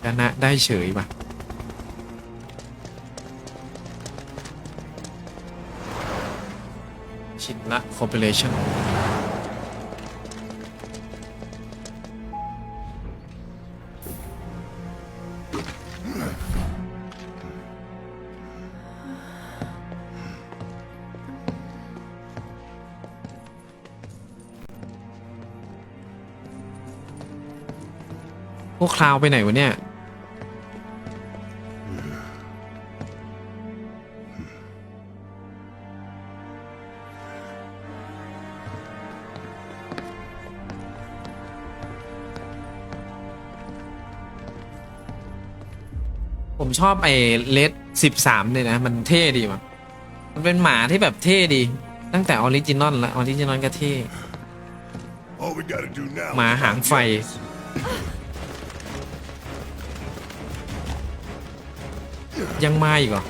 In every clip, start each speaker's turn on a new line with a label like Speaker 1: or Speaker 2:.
Speaker 1: ชนะได้เฉยว่ะชินละคอร์ปอเรชั่นพวกคลาวไปไหนวะเนี่ย ชอบไอ้เลดสิบสามเนี่ยนะ มันเท่ดีมั้งมันเป็นหมาที่แบบเท่ดี ตั้งแต่ออริจินอลละออริจินอลก็เท่
Speaker 2: All we gotta do now
Speaker 1: หมาหางไฟ ยังมาอีกเหรอ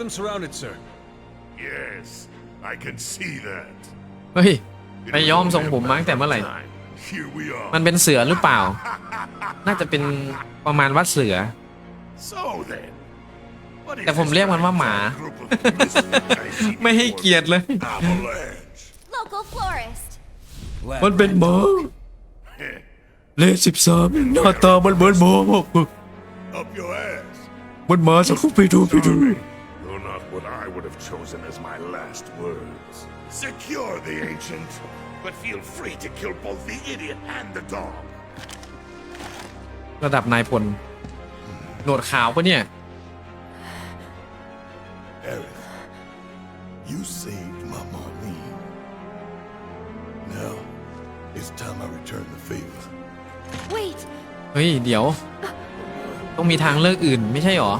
Speaker 3: them surrounded, sir.
Speaker 2: Yes, I can see that.
Speaker 1: เฮ้ยไปย้อมทรงผมมาตั้งแต่เมื่อไหร่
Speaker 2: Here we are.
Speaker 1: มันเป็นเสือหรือเปล่า น่าจะเป็นประมาณวัดเสือ
Speaker 2: So then, what is
Speaker 1: แต่ผมเรียกมันว่าหมา
Speaker 2: this group of misfits I see
Speaker 1: ไม่ให้
Speaker 2: before
Speaker 1: เกียรติเลย
Speaker 2: the Avalanche.
Speaker 4: Local florist.
Speaker 1: มันเป็นหมา เลขสิบสามหน้าตามันเหมือนหมอมาก
Speaker 2: Up your ass.
Speaker 1: มันหมาสักไปดูไปดู
Speaker 2: You're free to kill both the idiot and the dog.
Speaker 1: ระดับนายพลหนวดขาวปะเนี่ย
Speaker 2: Aerith, you saved my Marlene. Now, it's time I return the favor.
Speaker 4: Wait,
Speaker 1: เฮ้ย เดี๋ยว ต้องมีทางเลือกอื่นไม่ใช่หรอ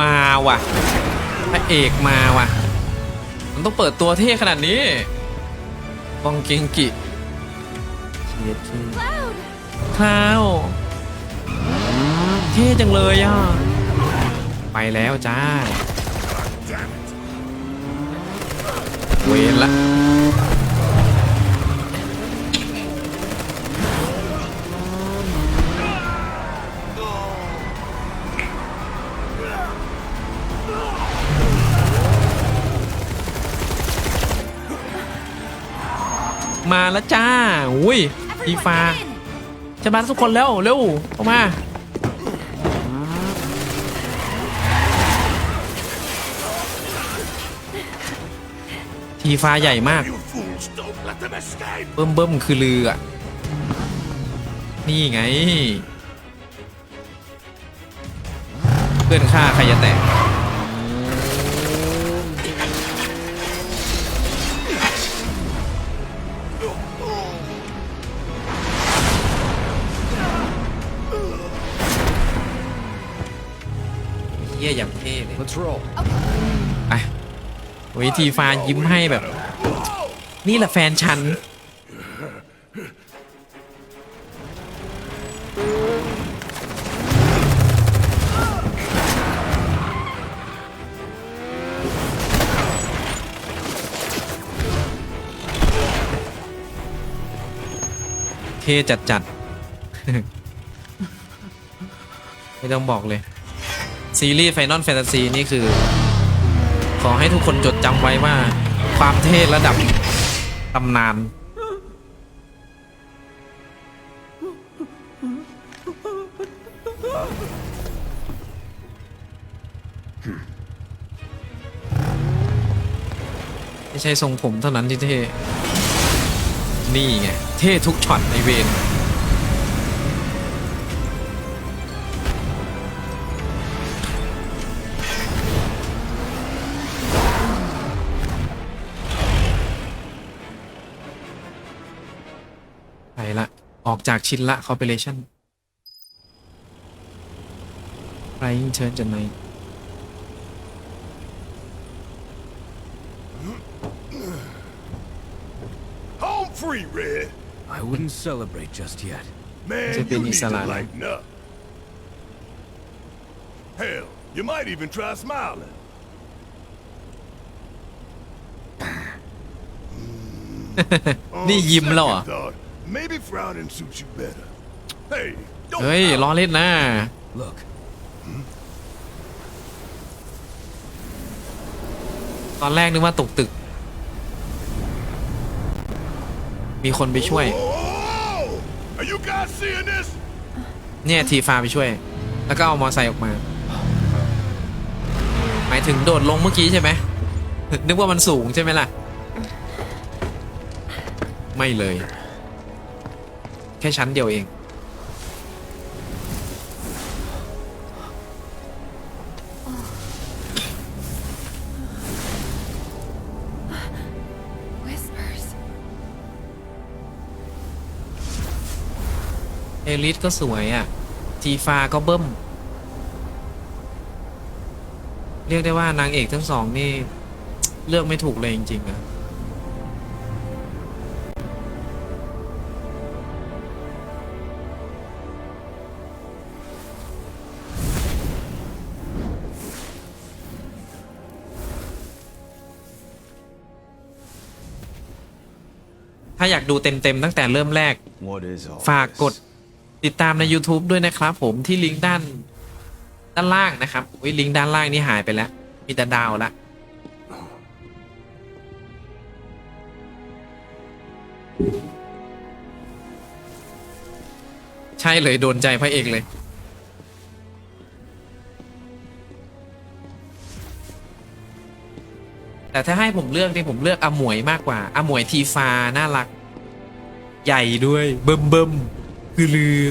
Speaker 1: มาว่ะพระเอกมาว่ะ มันต้องเปิดตัวเท่ขนาดนี้บองเกงกิเชียร์ที่
Speaker 4: Cloud!
Speaker 1: ข้าวเท่จังเลยอะ ไปแล้วจ้า
Speaker 2: Damn it.
Speaker 1: เวนละ มาแล้วจ้าอุ้ยที
Speaker 4: Everyone
Speaker 1: ฟ้า
Speaker 4: get in!
Speaker 1: จะมาทุกคนแล้วเร็วเข้ามาทีฟ้าใหญ่มาก
Speaker 2: You fools, don't let them escape.
Speaker 1: เบิ่มเบิ่มคือลืออะ นี่ไง เพื่อนฆ่าใครจะแตก ยี่ยอย่างเท่เลย
Speaker 3: Let's roll.
Speaker 1: ไปโอ้ยทีฟ้ายิ้มให้แบบ นี่แหละแฟนฉัน เท่จัดจัดๆไม่ต้องบอกเลย ซีรีส์ Final Fantasy นี่คือ ขอให้ทุกคนจดจำไว้ว่า ความเท่ระดับตำนาน ไม่ใช่ทรงผมเท่านั้นที่เท่ นี่ไง เท่ทุกช็อตในเวน จากชินละคอร์ปอเรชั่น Flying Turn จะไหน
Speaker 2: Home free, Red.
Speaker 3: I wouldn't celebrate just yet.
Speaker 2: Man,
Speaker 1: Just
Speaker 2: you
Speaker 1: being
Speaker 2: need to
Speaker 1: salad.
Speaker 2: lighten up. Hell, you might even try smiling.
Speaker 1: นี่ยิ้มแล้วเหรอ
Speaker 2: second thought, maybe frowning suits you better. Hey, don't
Speaker 1: เฮ้ย
Speaker 2: pout.
Speaker 1: ล้อเล่นนะ
Speaker 3: Look,
Speaker 1: ตอนแรกนึกว่าตกตึก มีคนไปช่วย
Speaker 2: Whoa, whoa, whoa. Are you guys seeing this?
Speaker 1: เนี่ยทีฟ้าไปช่วย แล้วก็เอามอไซค์ออกมา หมายถึงโดดลงเมื่อกี้ใช่ไหม นึกว่ามันสูงใช่ไหมล่ะ ไม่เลย แค่ชั้นเดียวเอง
Speaker 4: Whispers.
Speaker 1: เอลิสก็สวยอะทีฟ้าก็เบิ้ม เรียกได้ว่านางเอกทั้งสองนี่ เลือกไม่ถูกเลยจริงๆอะ ถ้าอยากดูเต็มๆตั้งแต่เริ่มแรก
Speaker 3: what is all
Speaker 1: ฝากกดติดตามใน YouTube ด้วยนะครับผมที่ลิงก์ด้านด้านล่างนะครับวิลิงก์ด้านล่างนี่หายไปแล้ว มีแต่ดาวละใช่เลยโดนใจพระเอกเลย แต่ถ้าให้ผมเลือกนี่ผมเลือกอมวยมากกว่าอมวยทีฟาน่ารัก ใหญ่ด้วย เบิ่มเบิ่มคือลือ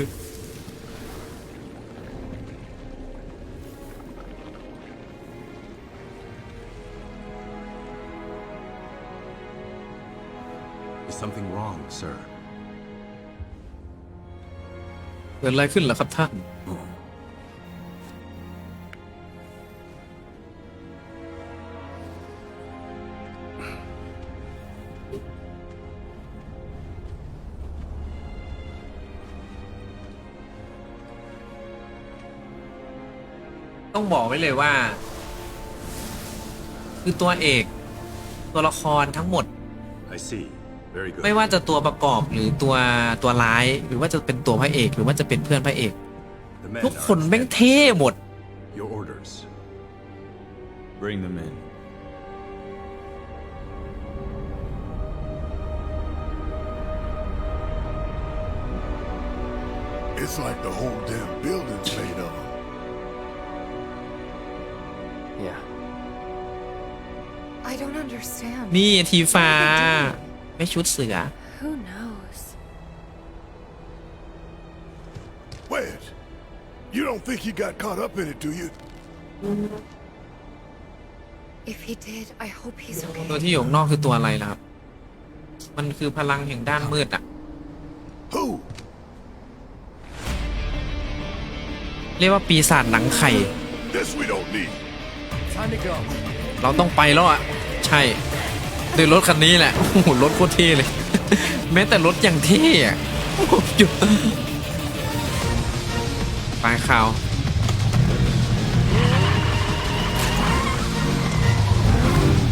Speaker 3: Is something wrong, sir?
Speaker 1: เกิดอะไรขึ้นเหรอครับท่าน ว้เลยว่า คือตัวเอก ตัวละครทั้งหมด
Speaker 3: I see. Very good.
Speaker 1: ไม่ว่าจะตัวประกอบหรือตัวตัวร้าย หรือว่าจะเป็นตัวพระเอก หรือว่าจะเป็นเพื่อนพระเอก
Speaker 3: The men
Speaker 1: ทุก
Speaker 3: are
Speaker 1: คนแม่ง
Speaker 3: dead.
Speaker 1: เท่หมด
Speaker 3: Your orders. Bring them in. Yeah.
Speaker 4: I don't understand.
Speaker 1: นี่ทีฟ้า ไม่ชุดเสือ
Speaker 4: Who knows?
Speaker 2: Wait. You don't think he got caught up in it, do you?
Speaker 4: If he did, I hope he's
Speaker 1: ตัว
Speaker 4: okay.
Speaker 1: ที่อยู่ข้างนอกคือตัวอะไรล่ะครับ มันคือพลังแห่งด้านมืดอะ
Speaker 2: Who?
Speaker 1: เรียกว่าปีศาจหนังไข่
Speaker 2: This we don't need.
Speaker 1: เราต้องไปแล้วอะ ใช่ด้วยรถคันนี้แหละโอ้โหรถโคตรเท่เลย แม้แต่รถอย่างเท่อะหยุดปลายข่าว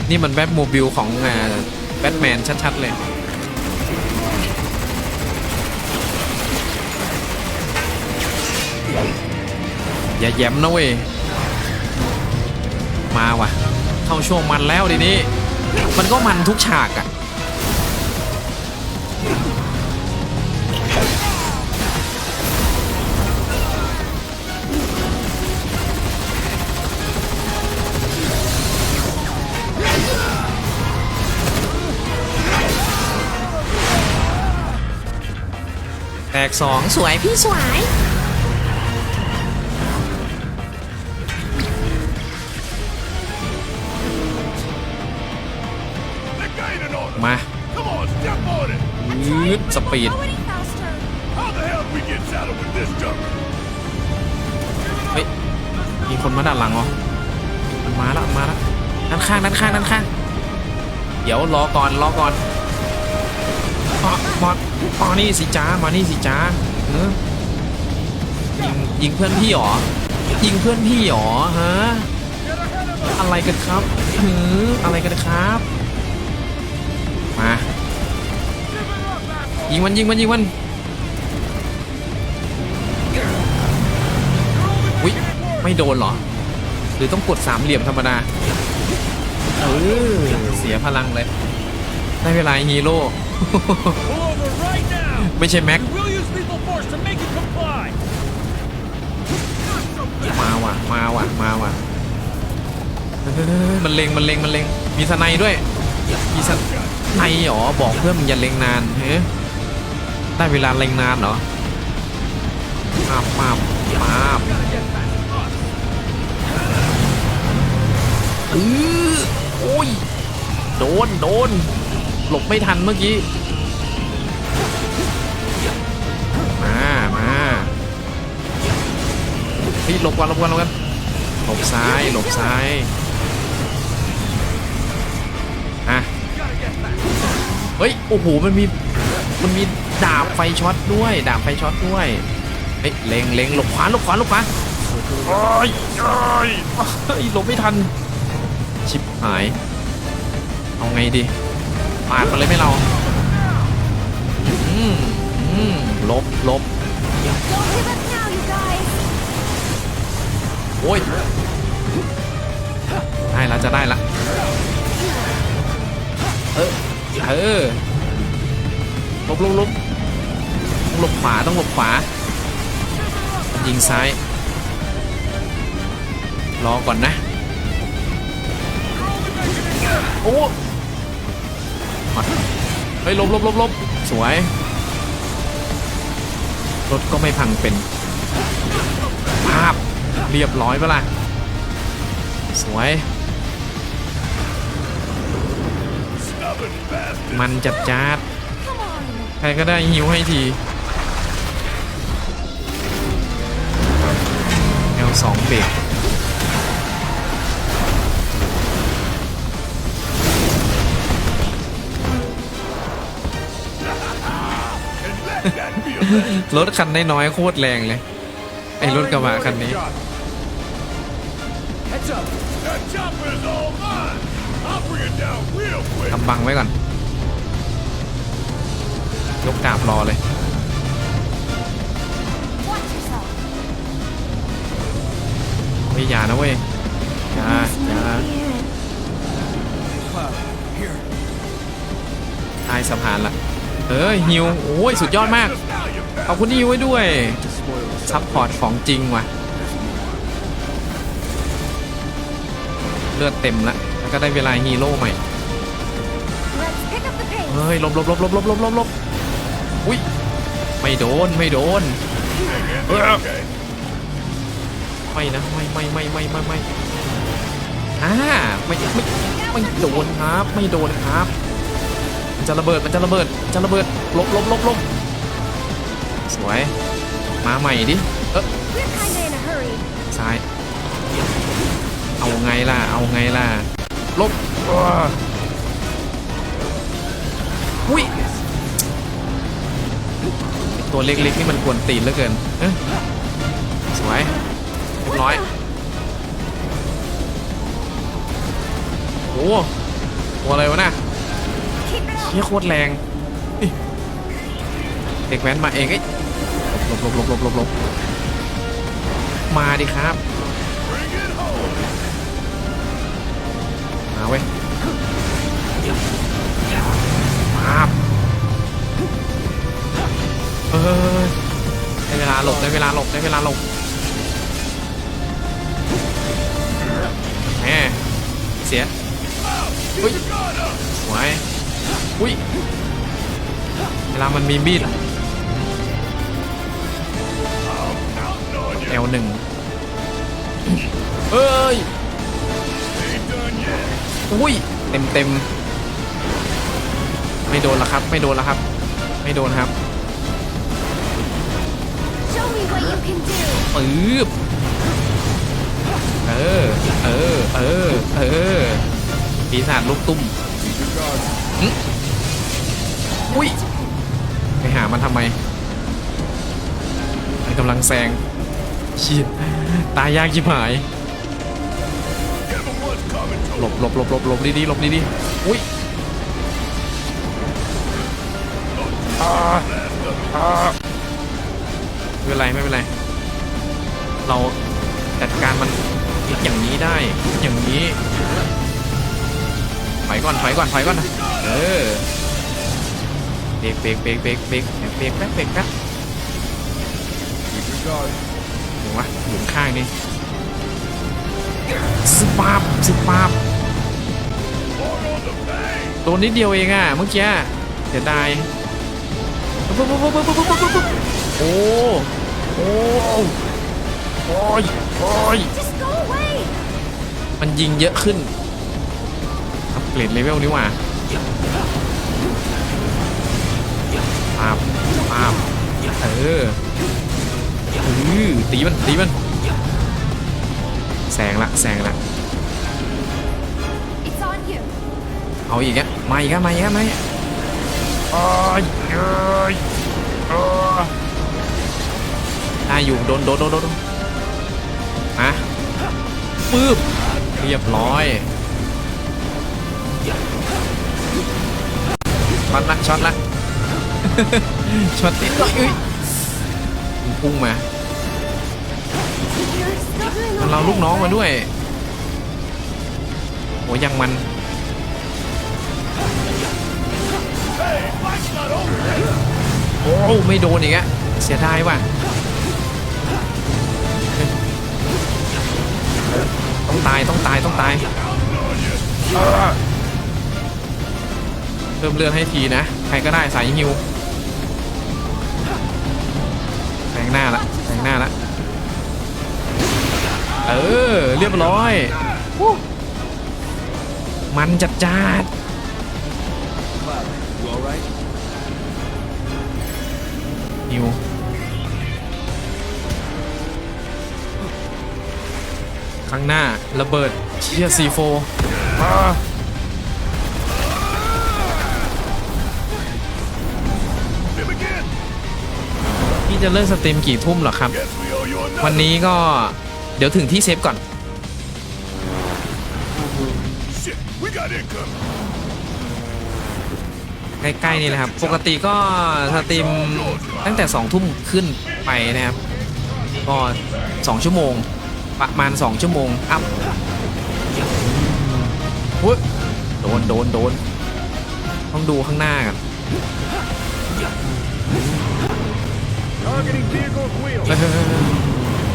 Speaker 1: นี่มันแบทโมบิลของแบทแมนชัด ๆ เลยอย่าแย้มนะเว้ย มาว่ะ เข้าช่วงมันแล้วทีนี้ มันก็มันทุกฉากอะ่ะแตกสองสวยพี่สวย ยืดสปีด เฮ้ย มีคนมาด้านหลังเหรอมันมาแล้วมาแล้วด้านข้างด้านข้างด้านข้าง เดี๋ยวรอก่อนรอก่อนอ๋อมามานี่สิจ้ามานี่สิจ้าเออยิงยิงเพื่อนพี่เหรอ ยิงเพื่อนพี่เหรอฮะ อะไรกันครับหืออะไรกันครับ มา ยิงมันยิงมันยิงมันอุ้ยไม่โดนเหรอ หรือต้องกดสามเหลี่ยมธรรมดาเออเสียพลังเลย ได้เวลาฮีโร่ ไม่ใช่แม็ก มาว่ะ มาว่ะ มาว่ะ มันเลงมันเลงมันเลงมีสไนด์ด้วย มีสไนด์เหรอ บอกเพื่อนมึงอย่าเลงนานเฮ้ ได้เวลาเล็งนานเหรอมาบมาบมาบเออโอ้ย โดน โดน หลบไม่ทันเมื่อกี้ มา มาเฮ้ยหลบก่อนหลบก่อนหลบก่อนหลบซ้าย หลบซ้าย อะ เฮ้ย โอ้โห มันมี มันมี ดาบไฟช็อตด้วย ดาบไฟช็อตด้วยเฮ้ยเล็งเล็งหลบขวาหลบขวาหลบขวาโอ้ยโอ้ยเฮ้ยหลบไม่ทัน ชิบหาย เอาไงดีปาดมาเลยไหมเราอืมอืมลบลบ
Speaker 4: Don't give up now, you guys!
Speaker 1: โอ้ยได้แล้วจะได้ละเออเออหลบหลบหลบต้อง หลบขวาต้องหลบขวา ยิงซ้าย รอก่อนนะ โอ้มาเฮ้ยลบลบลบลบสวย รถก็ไม่พังเป็น ภาพ เรียบร้อยเปล่ะสวย มันจัดจ้าดใครก็ได้หิวให้ที 2 เบรกรถคันน้อยๆโคตรแรงเลย ไอ้รถกระบะคันนี้ ทำบังไว้ก่อน ยกกาบรอเลย เฮ้ยอย่านะเว้ยอย่าอย่า
Speaker 3: Cloud, here.
Speaker 1: ทายสะพานละเออฮิวโอ้ยสุดยอดมาก
Speaker 2: Just now, you
Speaker 1: ขอบคุณที่ฮิวไว้ด้วย
Speaker 3: To spoil the
Speaker 1: ซัพพอร์ตของจริงว่ะเลือดเต็มละแล้วก็ได้เวลาฮีโร่ใหม่
Speaker 4: Let's pick up the pace!
Speaker 1: เฮ้ยหลบหลบหลบหลบหลบหลบหลบหลบอุ้ยไม่โดนไม่โดนเออ
Speaker 2: okay.
Speaker 1: ไม่นะไม่ไม่ไม่ไม่ไม่ไม่อ่าไม่ไม่ไม่โดนครับ ไม่โดนครับ มันจะระเบิดมันจะระเบิดมันจะระเบิดลบลบลบลบสวยมาใหม่ดิเออ
Speaker 4: We're kinda in a hurry.
Speaker 1: ซ้ายเอาไงล่ะเอาไงล่ะลบอ้ออุ้ยตัวเล็กๆนี่มันกวนตีนเหลือเกินเอ้ยสวย เรียบร้อยโอ้โหตัวอะไรวะน่ะเฮียโคตรแรงเด็กแว้นมาเองไอ้ยหลบหลบหลบหลบหลบหลบมาดิครับ มาเว้ยมาบเออได้เวลาหลบได้เวลาหลบได้เวลาหลบ แหมเสียอุ้ยสวยอุ้ยเวลามันมีบีด L หนึ่งเอ้ย
Speaker 2: Ain't done yet.
Speaker 1: อุ้ยเต็มเต็มไม่โดนละครับ ไม่โดนละครับ ไม่โดนครับ
Speaker 4: Show me what you can do!
Speaker 1: ปื๊บ เออ เออ เออ เออปีศาจลูกตุ้มอุ้ย ไปหามันทำไมมันกำลังแซงชียตายยากชิบหาย หลบหลบหลบหลบหลบดีๆหลบดีๆอุ้ยไม่เป็นไร ไม่เป็นไร เราจัดการมัน อย่างนี้ได้ อย่างนี้ถอยก่อนถอยก่อนถอยก่อนนะเออเบรกเบรกเบรกเบรกเบรกเบรกแป๊บเบรกแป๊บเดี๋ยววะหมุนข้างนี่สปาบสปาบโดนนิดเดียวเองอะเมื่อกี้เสียดายปุ๊บปุ๊บปุ๊บปุ๊บปุ๊บปุ๊บปุ๊บโอ้โอ้โอ้ยโอ้ย
Speaker 4: Just go away!
Speaker 1: มันยิงเยอะขึ้น อัปเกรดเลเวลนี้ว่ะปาบปาบเออเออตีมัน ตีมันแซงละแซงละ
Speaker 4: It's on you.
Speaker 1: เอาอีกอะมาอีกอะมาอีกอะมาอีกอะโอ้ยเอ้ยเอ้ยได้อยู่ โดน โดน โดนโดนมาปึ๊บ เรียบร้อยช็อตละช็อตละช็อตติดเลยอุ้ยมันพุ่งมา
Speaker 4: You're still doing
Speaker 1: มันเราลูกน้องมาด้วยโหยังมันโอ้ไม่โดนอีกอะเสียดายว่ะ ต้องตายต้องตายต้องตายเพิ่มเลือดให้ทีนะ ใครก็ได้สายฮิวแซงหน้าละแซงหน้าละเออ เรียบร้อย มันจัดจ้าดฮิว ข้างหน้าระเบิดเชียซีโฟพี่จะเลิกสตรีมกี่ทุ่มหรอครับ วันนี้ก็เดี๋ยวถึงที่เซฟก่อน ใกล้ ๆ นี่แหละครับ ปกติก็สตรีมตั้งแต่ 2 ทุ่มขึ้นไปนะครับ ก็ 2 ชั่วโมง ประมาณ 2 ชั่วโมง อัพอุ๊ยโดน โดน โดน ต้องดูข้างหน้ากัน
Speaker 5: Targeting vehicle wheel.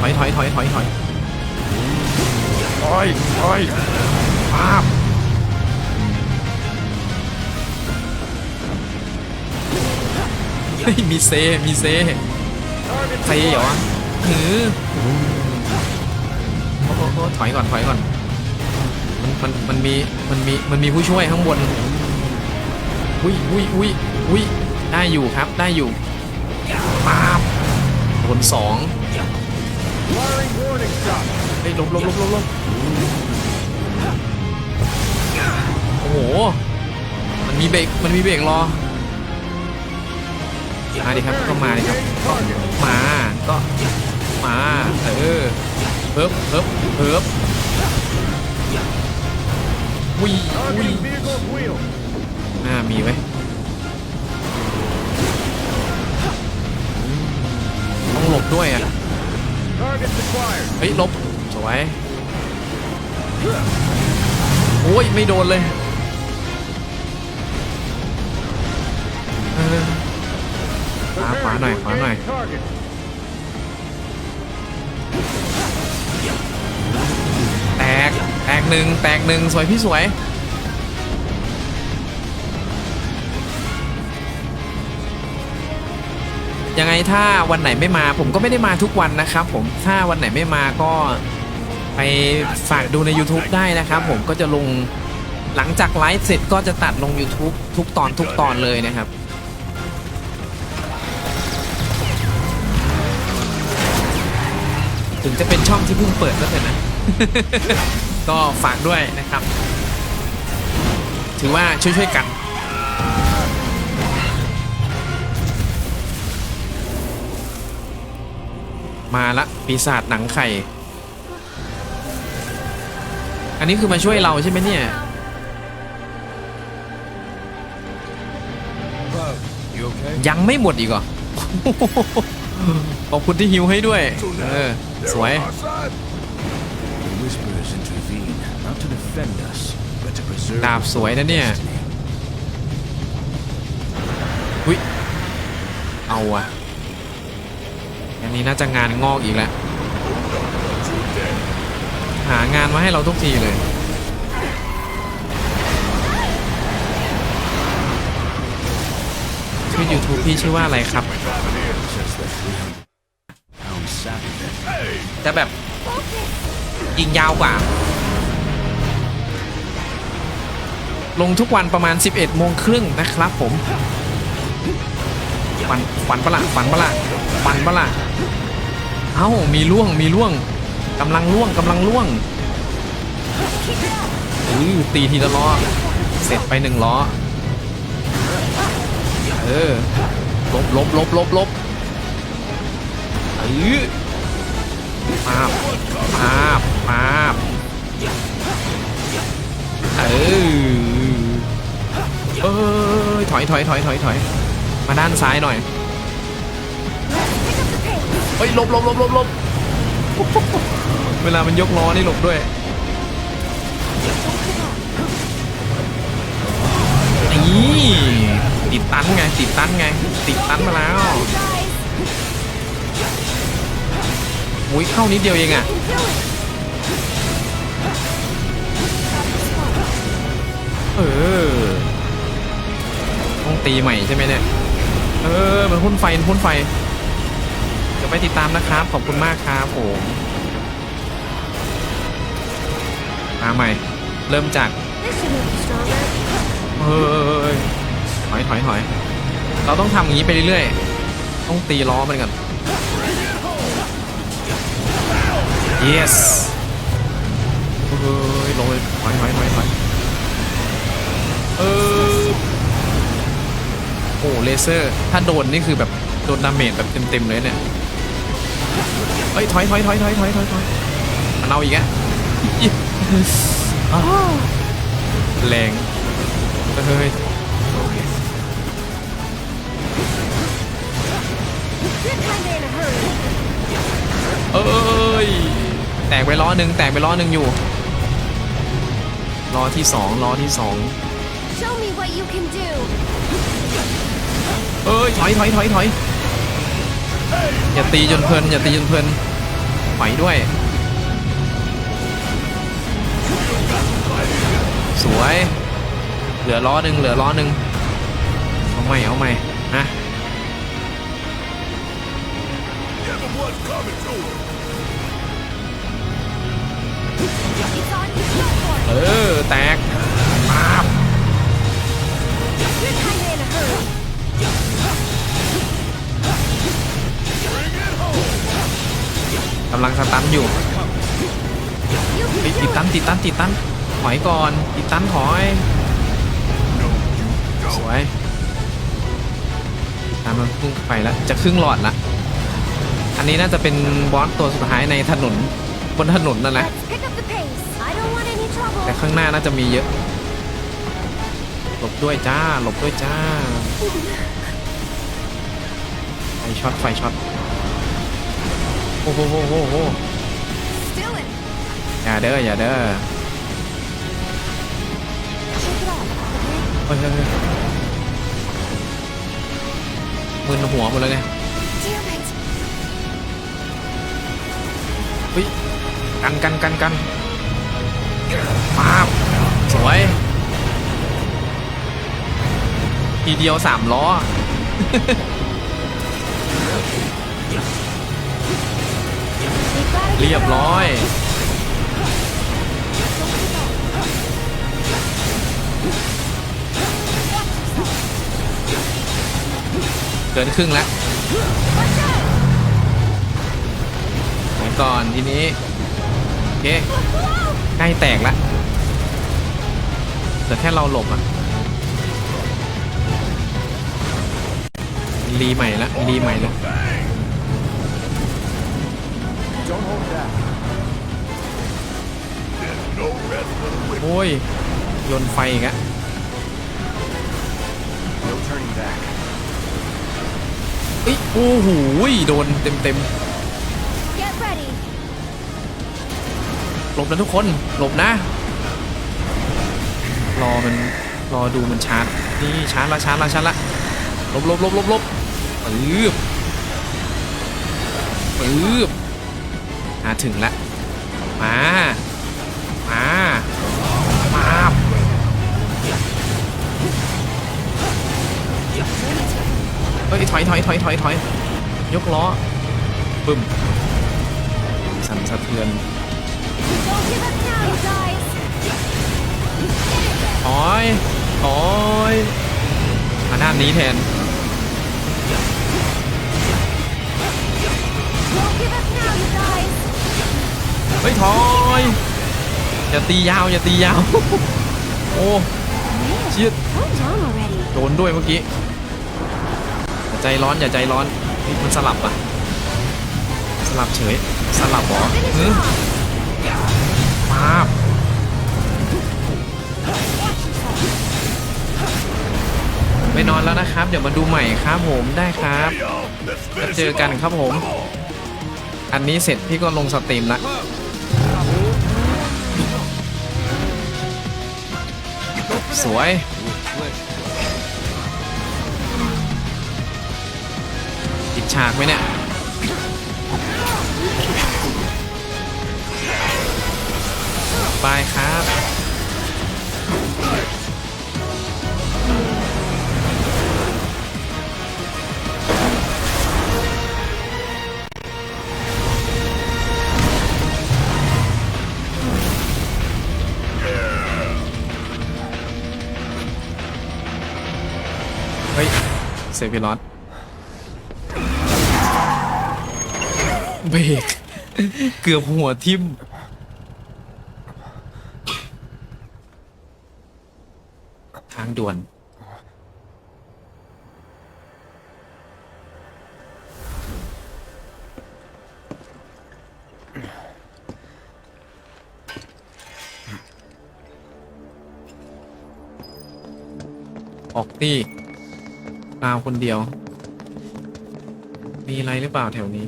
Speaker 1: เฮ้ยถอยถอยถอยถอยถอยถอยภาพเฮ้ยมีเซ มีเซ
Speaker 5: Target
Speaker 1: เซเหรอวะหือโอ้โห ถอยก่อนถอยก่อน มันมันมันมีมันมีมันมีผู้ช่วยข้างบนอุ้ยอุ้ยอุ้ยอุ้ยได้อยู่ครับได้อยู่ปาบโดนสองเฮ้ยลบลบลบลบลบโอ้โห มันมีเบรกมันมีเบรกรอมาดิครับก็มาดิครับ มา ก็มา เออ เฮิบเฮิบเฮิบวิว
Speaker 5: Targeting vehicle wheel.
Speaker 1: น่ามีไว้ยต้องหลบด้วยอะเฮ้ยหลบสวยโอ้ยไม่โดนเลยขวาขวาหน่อยขวาหน่อย แตก แตกหนึ่งแตกหนึ่งสวยพี่สวย ยังไงถ้าวันไหนไม่มาผมก็ไม่ได้มาทุกวันนะครับผมถ้าวันไหนไม่มาก็ไปฝากดูใน YouTube ได้นะครับผมก็จะลงหลังจากไลฟ์เสร็จก็จะตัดลง YouTube ทุกตอนทุกตอนเลยนะครับ ถึงจะเป็นช่องที่เพิ่งเปิดก็เถอะนะ ก็ฝากด้วยนะครับ ถือว่าช่วยๆกัน มาละปีศาจหนังไข่ อันนี้คือมาช่วยเราใช่ไหมเนี่ย
Speaker 3: You okay?
Speaker 1: ยังไม่หมดอีกเหรอขอบคุณที่ฮิวให้ด้วย เออ สวย
Speaker 2: Our side.
Speaker 3: The Whisperers intervene, not to defend us, but to preserve
Speaker 1: ดาบสวยนะเนี่ย
Speaker 3: destiny.
Speaker 1: อุ้ยเอาอะอันนี้น่าจะงานงอกอีกแล้ว หางานมาให้เราทุกทีเลย ชื่อ YouTube พี่ชื่อว่าอะไรครับ จะแบบยิงยาวกว่า ลงทุกวันประมาณ 11โมงครึ่งนะครับผมฝันฝันปะละฝันปะละฝันปะละเอ้ามีล่วงมีล่วงกำลังล่วงกำลังล่วงอือตีทีละล้อ เสร็จไปหนึ่งล้อ เออลบลบลบลบลบเออ มาบมาบมาบเออเอยถอยถอยถอยถอยถอยมาด้านซ้ายหน่อยเฮ้ยหลบหลบหลบหลบหลบเวลามันยกล้อนี่หลบด้วยนี่ติดตันไงติดตันไงติดตันมาแล้ว อุ้ยเข้านิดเดียวเองอะเออต้องตีใหม่ใช่ไหมเนี่ยเออมันพ่นไฟมันพ่นไฟเดี๋ยวไปติดตามนะครับ ขอบคุณมากครับผมมาใหม่ เริ่มจากเฮ้ยถอยถอยถอยเราต้องทำอย่างนี้ไปเรื่อยๆ ต้องตีล้อมันก่อน yes เฮ้ยลงเลยถอยถอยถอยถอยเออโอ้เลเซอร์ ถ้าโดนนี่คือแบบโดนดาเมจแบบเต็มๆเลยเนี่ยเฮ้ยถอยถอยถอยถอยถอยถอยถอยมันเอาอีกอะอ้วแรงเฮ้ยเอ้ย แตกไปล้อหนึ่งแตกไปล้อหนึ่งอยู่ล้อที่สองล้อที่สอง
Speaker 4: Show me what you can do.
Speaker 1: เอ้ยถอยถอยถอยถอยอย่าตีจนเพลินอย่าตีจนเพลินถอยด้วย สวย เหลือล้อหนึ่งเหลือล้อหนึ่งเอาใหม่เอาใหม่นะ เออ แตกปาบกำลังสตันอยู่ติดตันติดตันติดตันถอยก่อนติดตันถอยสวยตามมันพุ่งไปแล้วจะครึ่งหลอดละอันนี้น่าจะเป็นบอสตัวสุดท้ายในถนนบนถนนนั่นแหละ แต่ข้างหน้าน่าจะมีเยอะ หลบด้วยจ้า หลบด้วยจ้า ไฟช็อต ไฟช็อต โอ้โหโอ้โหโอ้โห
Speaker 4: Still it.
Speaker 1: อย่าเด้อ อย่าเด้อ
Speaker 4: Shake it off, okay?
Speaker 1: เฮ้ยเฮ้ยเฮ้ยมึนหัวหมดเลยเนี่ย
Speaker 4: Damn it.
Speaker 1: เฮ้ยกันกันกันกัน ปาบสวย ทีเดียวสามล้อ
Speaker 4: We've gotta
Speaker 1: เรียบ
Speaker 4: get it
Speaker 1: ร้อยเกินครึ่งแล้วไปก่อนทีนี้เค ใกล้แตกแล้วแต่แค่เราหลบอะรีใหม่ละรีใหม่ละ
Speaker 5: Don't hold back.
Speaker 2: No rest for the wicked.
Speaker 1: โอ้ยโยนไฟอีกอะ
Speaker 5: No turning back.
Speaker 1: เอ้ยโอ้โหโดนเต็มเต็ม ลบนะทุกคนหลบนะ รอมันรอดูมันชาร์จนี่ชาร์จละชาร์จละชาร์จละหลบหลบหลบหลบหลบปื๊บปื๊บมาถึงละมามามาเฮ้ยถอยถอยถอยถอยถอยยกล้อปึ้มสั่นสะเทือน
Speaker 4: Don't give up now, you guys.
Speaker 1: ถอยถอยมาด้านี้แทนเฮ้ยถอยอย่าตียาวอย่าตียาว โอ้เชียดโดนด้วยเมื่อกี้อย่าใจร้อนอย่าใจร้อนมันสลับอะ สลับเฉย สลับหรอาบไม่นอนแล้วนะครับ เดี๋ยวมาดูใหม่ครับผมได้ครับ
Speaker 2: Yo, let's
Speaker 1: แล้ว
Speaker 2: finish
Speaker 1: เจอกันครับผม อันนี้เสร็จพี่ก็ลงสตรีมละสวย อีกฉากไหมเนี่ย บายครับ เฮ้ย เซฟิลอสเบรกเกือบหัวทิ่มางด่วน ออกตี้ดาวคนเดียว มีอะไรหรือเปล่าแถวนี้